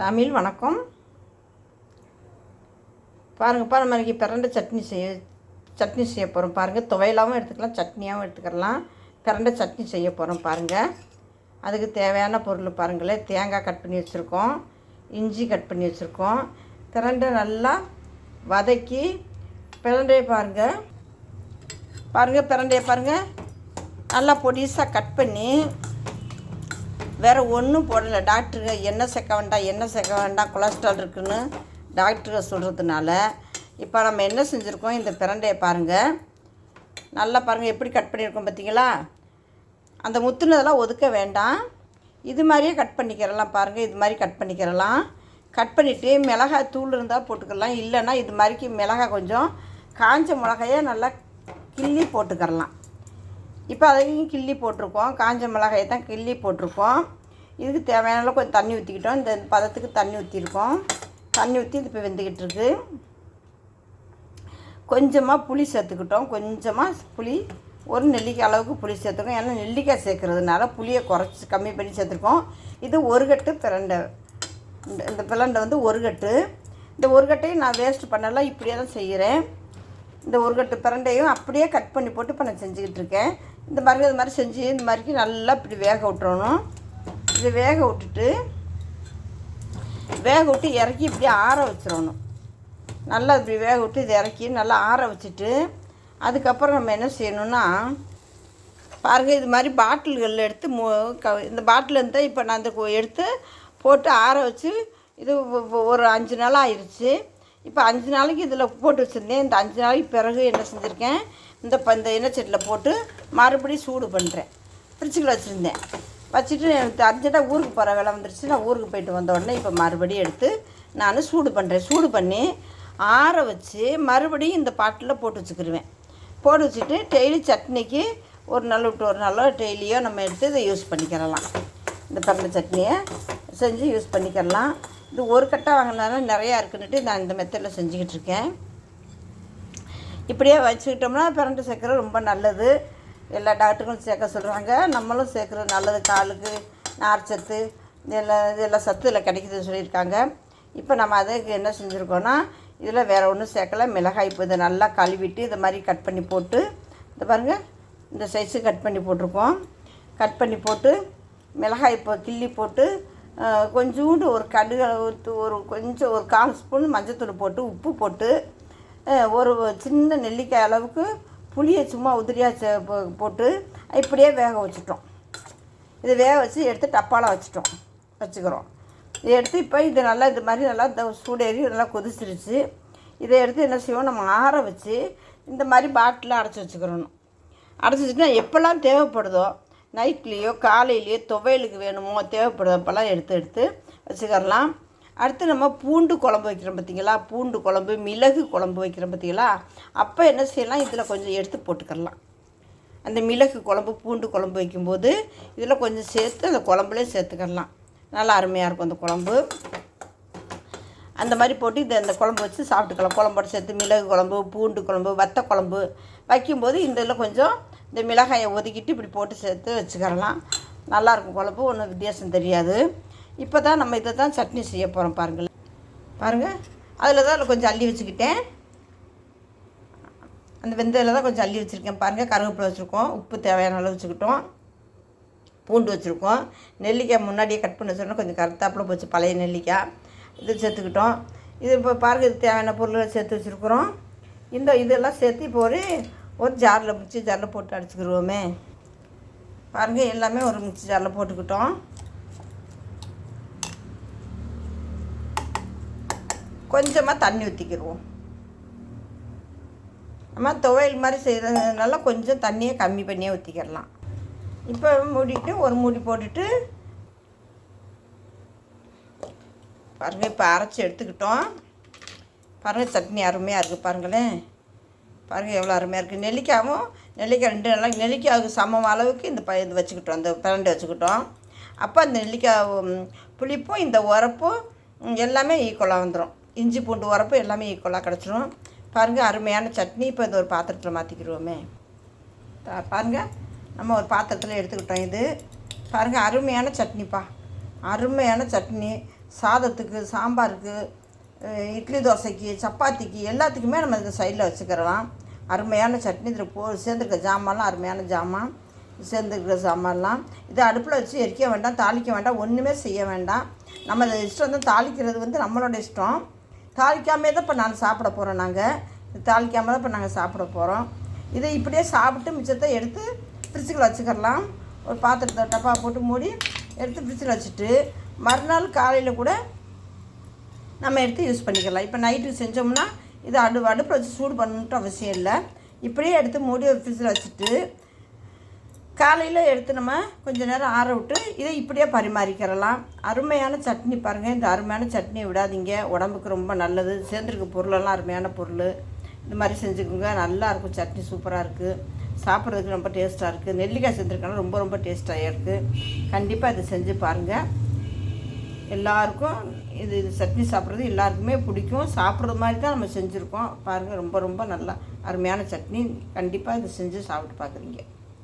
தமிழ் வணக்கம். பாருங்கப்பா நம்ம இன்றைக்கி பிரண்டை சட்னி செய்ய சட்னி செய்ய போகிறோம் பாருங்கள் துவையலாகவும் எடுத்துக்கலாம் சட்னியாகவும் எடுத்துக்கலாம். பிரண்டை சட்னி செய்ய போகிறோம் பாருங்கள் அதுக்கு தேவையான பொருள் பாருங்களேன் தேங்காய் கட் பண்ணி வச்சுருக்கோம் இஞ்சி கட் பண்ணி வச்சுருக்கோம். பிரண்டை நல்லா வதக்கி பிரண்டையை பாருங்கள் பாருங்கள் பிரண்டையை பாருங்கள் நல்லா பொடிசாக கட் பண்ணி வேறு ஒன்றும் போடலை. டாக்டருங்க என்ன சேர்க்க வேண்டாம் என்ன சேர்க்க வேண்டாம் கொலஸ்ட்ரால் இருக்குதுன்னு டாக்டருங்க சொல்கிறதுனால இப்போ நம்ம என்ன செஞ்சுருக்கோம்? இந்த பிரண்டையை பாருங்கள் நல்லா பாருங்கள் எப்படி கட் பண்ணியிருக்கோம் பார்த்தீங்களா அந்த முத்துனதெல்லாம் ஒதுக்க வேண்டாம். இது மாதிரியே கட் பண்ணிக்கிறலாம் பாருங்கள் இது மாதிரி கட் பண்ணிக்கிறலாம். கட் பண்ணிவிட்டு மிளகாய் தூள் இருந்தால் போட்டுக்கலாம் இல்லைன்னா இது மாதிரிக்கு மிளகாய் கொஞ்சம் காஞ்ச மிளகாயை நல்லா கிள்ளி போட்டுக்கிறலாம். இப்போ அதையும் கிள்ளி போட்டிருக்கோம். காஞ்ச மிளகாயை தான் கிள்ளி போட்டிருக்கோம். இதுக்கு தேவையான அளவு கொஞ்சம் தண்ணி ஊற்றிக்கிட்டோம் இந்த பதத்துக்கு தண்ணி ஊற்றிருக்கோம் தண்ணி ஊற்றி இது இப்போ வெந்துக்கிட்டு இருக்கு. கொஞ்சமாக புளி சேர்த்துக்கிட்டோம். கொஞ்சமாக புளி ஒரு நெல்லிக்காய் அளவுக்கு புளி சேர்த்துக்கோம். ஏன்னா நெல்லிக்காய் சேர்க்குறதுனால புளியை குறைச்சி கம்மி பண்ணி சேர்த்துருக்கோம். இது ஒரு கட்டு பிரண்டை. இந்த இந்த பிரண்டை வந்து ஒரு கட்டு. இந்த ஒரு கட்டையும் நான் வேஸ்ட் பண்ணலாம் இப்படியே தான் செய்கிறேன் இந்த ஒரு கட்டு பிரண்டையும் அப்படியே கட் பண்ணி போட்டு இப்போ நான் செஞ்சுக்கிட்டு இருக்கேன். இந்த மாதிரி இது மாதிரி செஞ்சு இந்த மாதிரிக்கு நல்லா இப்படி வேக விட்டுறணும். இது வேக விட்டுட்டு வேக விட்டு இறக்கி இப்படி ஆற வச்சிடணும். நல்லா இப்படி வேக விட்டு இதை இறக்கி நல்லா ஆற வச்சுட்டு அதுக்கப்புறம் நம்ம என்ன செய்யணும்னா பாருங்கள் இது மாதிரி பாட்டில்களில் எடுத்து மு க இந்த பாட்டில் இருந்தால் இப்போ நான் இந்த எடுத்து போட்டு ஆற வச்சு இது ஒரு அஞ்சு நாள் ஆயிடுச்சு இப்போ அஞ்சு நாளைக்கு இதில் போட்டு வச்சுருந்தேன். இந்த அஞ்சு நாளைக்கு பிறகு என்ன செஞ்சுருக்கேன்? இந்த ப இந்த எண்ணெய் போட்டு மறுபடியும் சூடு பண்ணுறேன் ஃப்ரிட்ஜுக்குள்ள வச்சுருந்தேன். வச்சுட்டு எனக்கு அர்ஜெண்ட்டாக ஊருக்கு போகிற வேலை வந்துருச்சு நான் ஊருக்கு போயிட்டு வந்த உடனே இப்போ மறுபடியும் எடுத்து நான் சூடு பண்ணுறேன் சூடு பண்ணி ஆற வச்சு மறுபடியும் இந்த பாட்டில் போட்டு வச்சுக்கிருவேன். போட்டு வச்சுட்டு டெய்லி சட்னிக்கு ஒரு நாள் விட்டு ஒரு நாளோ டெய்லியோ நம்ம எடுத்து இதை யூஸ் பண்ணிக்கிறலாம். இந்த பரண்டை சட்னியை செஞ்சு யூஸ் பண்ணிக்கிறலாம். இது ஒரு கட்டாக வாங்கினாலும் நிறையா இருக்குன்னுட்டு நான் இந்த மெத்தடில் செஞ்சுக்கிட்டு இருக்கேன். இப்படியே வச்சுக்கிட்டோம்னா பிரண்டு சேர்க்குறது ரொம்ப நல்லது. எல்லா டாக்டர்களும் சேர்க்க சொல்கிறாங்க நம்மளும் சேர்க்குறது நல்லது. காலுக்கு நார்ச்சத்து இதெல்லாம் இதெல்லாம் சத்து இதில் கிடைக்குதுன்னு சொல்லியிருக்காங்க. இப்போ நம்ம அதுக்கு என்ன செஞ்சுருக்கோன்னா இதில் வேறு ஒன்றும் சேர்க்கல. மிளகாய் இப்போ இதை நல்லா கழுவிட்டு இதை மாதிரி கட் பண்ணி போட்டு இந்த பாருங்கள் இந்த சைஸு கட் பண்ணி போட்டிருக்கோம். கட் பண்ணி போட்டு மிளகாய் இப்போ கிள்ளி போட்டு கொஞ்சோண்டு கொஞ்சூண்டு ஒரு கடுகு ஊத்து ஒரு கொஞ்சம் ஒரு கால் ஸ்பூன் மஞ்சத்தூள் போட்டு உப்பு போட்டு ஒரு சின்ன நெல்லிக்காய் அளவுக்கு புளியை சும்மா உதிரியாக சே போட்டு இப்படியே வேக வச்சுட்டோம். இதை வேக வச்சு எடுத்து டப்பாவில் வச்சுட்டோம். வச்சுக்கிறோம். இதை எடுத்து இப்போ இது நல்லா இது மாதிரி நல்லா இந்த சூடேறி நல்லா கொதிச்சிருச்சு. இதை எடுத்து என்ன செய்வோம்? நம்ம ஆற வச்சு இந்த மாதிரி பாட்டிலில் அடைச்சி வச்சுக்கிறணும். அடைச்சி வச்சுட்டா எப்போல்லாம் தேவைப்படுதோ நைட்லேயோ காலையிலையோ துவையலுக்கு வேணுமோ தேவைப்படுதோ அப்போல்லாம் எடுத்து எடுத்து வச்சுக்கிறலாம். அடுத்து நம்ம பூண்டு குழம்பு வைக்கிறோம் பார்த்தீங்களா? பூண்டு குழம்பு மிளகு குழம்பு வைக்கிறோம் பார்த்தீங்களா? அப்போ என்ன செய்யலாம்? இதில் கொஞ்சம் எடுத்து போட்டுக்கலாம். அந்த மிளகு குழம்பு பூண்டு குழம்பு வைக்கும்போது இதில் கொஞ்சம் சேர்த்து அந்த குழம்புலேயே சேர்த்துக்கிடலாம் நல்லா அருமையாக இருக்கும் அந்த குழம்பு. அந்த மாதிரி போட்டு இதை அந்த குழம்பு வச்சு சாப்பிட்டுக்கலாம். குழம்போட சேர்த்து மிளகு குழம்பு பூண்டு குழம்பு வத்த குழம்பு வைக்கும்போது இந்த இதில் கொஞ்சம் இந்த மிளகாயை ஒதுக்கிட்டு இப்படி போட்டு சேர்த்து வச்சுக்கலாம். நல்லாயிருக்கும் குழம்பு. ஒன்றும் வித்தியாசம் தெரியாது. இப்போ தான் நம்ம இதை தான் சட்னி செய்ய போகிறோம் பாருங்கள் பாருங்கள் அதில் தான் கொஞ்சம் அள்ளி வச்சுக்கிட்டேன். அந்த வெந்தயத்தில் தான் கொஞ்சம் அள்ளி வச்சுருக்கேன். பாருங்கள் கருவேப்பிலை வச்சுருக்கோம். உப்பு தேவையான அளவு வச்சுக்கிட்டோம். பூண்டு வச்சுருக்கோம். நெல்லிக்காய் முன்னாடியே கட் பண்ணி சொன்னால் கொஞ்சம் கருத்தாப்பில் போச்சு பழைய நெல்லிக்காய். இது சேர்த்துக்கிட்டோம். இது இப்போ பாருங்கள் இது தேவையான பொருளை சேர்த்து வச்சுருக்குறோம். இந்த இதெல்லாம் சேர்த்து இப்போ ஒரு ஒரு ஜாரில் மிக்சி ஜாரில் போட்டு அடிச்சுக்கிடுவோமே பாருங்கள் எல்லாமே ஒரு மிக்சி ஜாரில் போட்டுக்கிட்டோம். கொஞ்சமாக தண்ணி ஊற்றிக்கிடுவோம் நம்ம துவையல் மாதிரி செய்கிறதுனால கொஞ்சம் தண்ணியை கம்மி பண்ணியே ஊற்றிக்கிடலாம் இப்போ மூடிட்டு ஒரு மூடி போட்டுட்டு பாருங்கள் இப்போ அரைச்சி எடுத்துக்கிட்டோம். பாருங்கள் சட்னி அருமையாக இருக்குது பாருங்களேன். பாருங்கள் எவ்வளோ அருமையாக இருக்குது நெல்லிக்காயும் நெல்லிக்காய் ரெண்டு நல்லா நெல்லிக்காய்க்கு சமம் அளவுக்கு இந்த ப இது வச்சுக்கிட்டோம் அந்த பிரண்டை வச்சுக்கிட்டோம். அப்போ அந்த நெல்லிக்காய் புளிப்பும் இந்த உரப்பும் எல்லாமே ஈக்குவலாக வந்துடும் இஞ்சி பூண்டு உரப்பு எல்லாமே ஈக்குவலாக கிடச்சிரும். பாருங்கள் அருமையான சட்னி. இப்போ இந்த ஒரு பாத்திரத்தில் மாற்றிக்கிடுவோமே பா- பாருங்க நம்ம ஒரு பாத்திரத்தில் எடுத்துக்கிட்டோம் இது. பாருங்கள் அருமையான சட்னிப்பா. அருமையான சட்னி. சாதத்துக்கு சாம்பாருக்கு இட்லி தோசைக்கு சப்பாத்திக்கு எல்லாத்துக்குமே நம்ம இந்த சைடில் வச்சுக்கிறலாம் அருமையான சட்னி. இதில் போ சேர்ந்துருக்க ஜாமான்லாம் அருமையான ஜாமான். சேர்ந்துருக்கிற சாமான்லாம் இதை அடுப்பில் வச்சு எரிக்க வேண்டாம் தாளிக்க வேண்டாம் ஒன்றுமே செய்ய வேண்டாம். நம்ம இஷ்டம் தான் தாளிக்கிறது வந்து நம்மளோட இஷ்டம். தாளிக்காமே தான் இப்போ நான் சாப்பிட போகிறோம் நாங்கள் தாளிக்காம தான் இப்போ நாங்கள் சாப்பிட போகிறோம் இதை இப்படியே சாப்பிட்டு மிச்சத்தை எடுத்து ஃப்ரிட்ஜுக்குள்ள வச்சுக்கலாம் ஒரு பாத்திரத்தை டப்பா போட்டு மூடி எடுத்து ஃப்ரிட்ஜில் வச்சுட்டு மறுநாள் காலையில் கூட நம்ம எடுத்து யூஸ் பண்ணிக்கலாம். இப்போ நைட்டு செஞ்சோம்னா இது அடு அடுப்பில் வச்சு சூடு பண்ணணுன்ட்டு அவசியம் இல்லை. இப்படியே எடுத்து மூடி ஒரு ஃப்ரிட்ஜில் வச்சுட்டு காலையில் எடுத்து நம்ம கொஞ்ச நேரம் ஆற விட்டு இதை இப்படியே பரிமாறிக்கிறலாம். அருமையான சட்னி பாருங்கள் இந்த அருமையான சட்னியை விடாதீங்க. உடம்புக்கு ரொம்ப நல்லது. சேர்ந்துருக்க பொருளெல்லாம் அருமையான பொருள். இந்த மாதிரி செஞ்சுக்கோங்க. நல்லா இருக்கும். சட்னி சூப்பராக இருக்குது சாப்பிட்றதுக்கு ரொம்ப டேஸ்ட்டாக இருக்குது நெல்லிக்காய் செஞ்சுருக்கனால ரொம்ப ரொம்ப டேஸ்ட்டாக இருக்குது கண்டிப்பாக இதை செஞ்சு பாருங்கள் எல்லாருக்கும் இது இது சட்னி சாப்பிட்றது எல்லாருக்குமே பிடிக்கும். சாப்பிட்றது மாதிரி தான் நம்ம செஞ்சுருக்கோம். பாருங்கள் ரொம்ப ரொம்ப நல்லா அருமையான சட்னி. கண்டிப்பாக இதை செஞ்சு சாப்பிட்டு பார்க்குறீங்க.